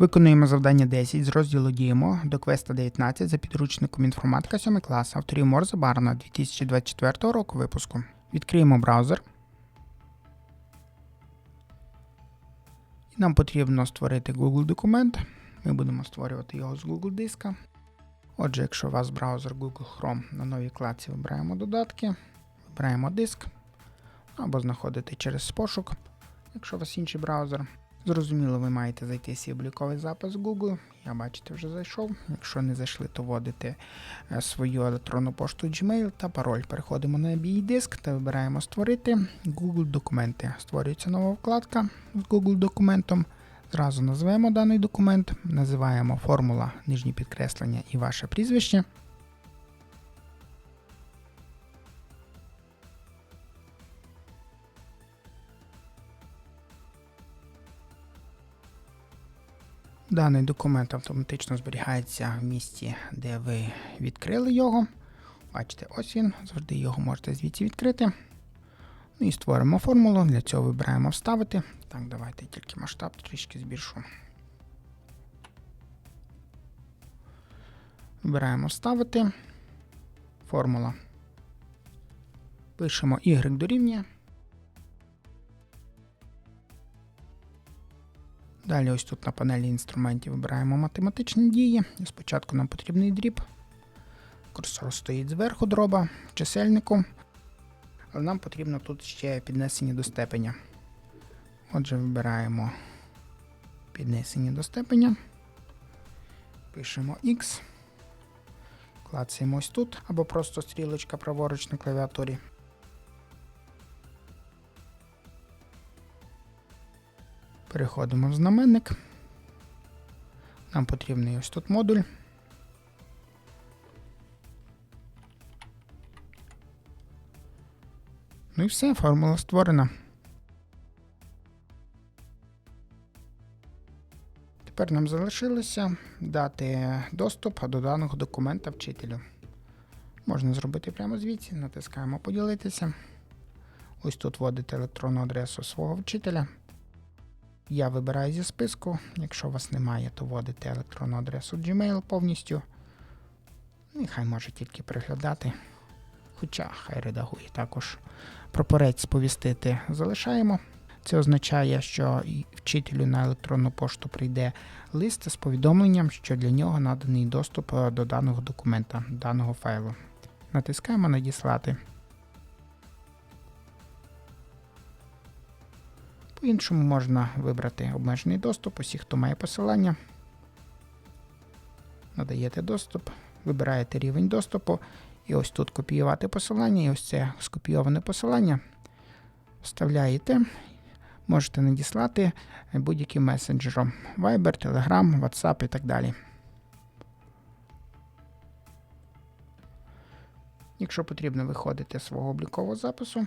Виконуємо завдання 10 з розділу Діємо до квеста 19 за підручником інформатика 7 клас авторів Морзе Барна 2024 року випуску. Відкриємо браузер. І нам потрібно створити Google документ. Ми будемо створювати його з Google диска. Отже, якщо у вас браузер Google Chrome на новій вкладці вибираємо додатки, вибираємо диск або знаходити через пошук, якщо у вас інший браузер. Зрозуміло, ви маєте зайти свій обліковий запис Google. Я бачите, вже зайшов. Якщо не зайшли, то вводите е, свою електронну пошту Gmail та пароль. Переходимо на BI диск та вибираємо Створити Google документи. Створюється нова вкладка з Google документом. Зразу назвемо даний документ, називаємо формула, нижні підкреслення і ваше прізвище. Даний документ автоматично зберігається в місці, де ви відкрили його. Бачите, ось він, завжди його можете звідси відкрити. Ну і створимо формулу. Для цього вибираємо вставити. Так, давайте тільки масштаб трішки збільшу. Вибираємо вставити. Формула. Пишемо y дорівнює. Далі ось тут на панелі інструментів вибираємо математичні дії. Спочатку нам потрібний дріб. Курсор стоїть зверху дроба чисельнику. Але нам потрібно тут ще піднесення до степеня. Отже, вибираємо піднесення до степеня. Пишемо X. Клацаємо ось тут, або просто стрілочка праворуч на клавіатурі. Переходимо в знаменник. Нам потрібний ось тут модуль. Ну і все, формула створена. Тепер нам залишилося дати доступ до даного документа вчителю. Можна зробити прямо звідси, натискаємо поділитися. Ось тут вводите електронну адресу свого вчителя. Я вибираю зі списку. Якщо у вас немає, то вводите електронну адресу Gmail повністю. Ну, і хай може тільки приглядати. Хоча хай редагує також. Прапорець сповістити залишаємо. Це означає, що вчителю на електронну пошту прийде лист з повідомленням, що для нього наданий доступ е, до даного документа, даного файлу. Натискаємо Надіслати. По-іншому можна вибрати обмежений доступ. Усі, хто має посилання. Надаєте доступ, вибираєте рівень доступу. І ось тут копіювати посилання, і ось це скопійоване посилання. Вставляєте, можете надіслати будь-яким месенджером Viber, Telegram, WhatsApp і так далі. Якщо потрібно виходити з свого облікового запису,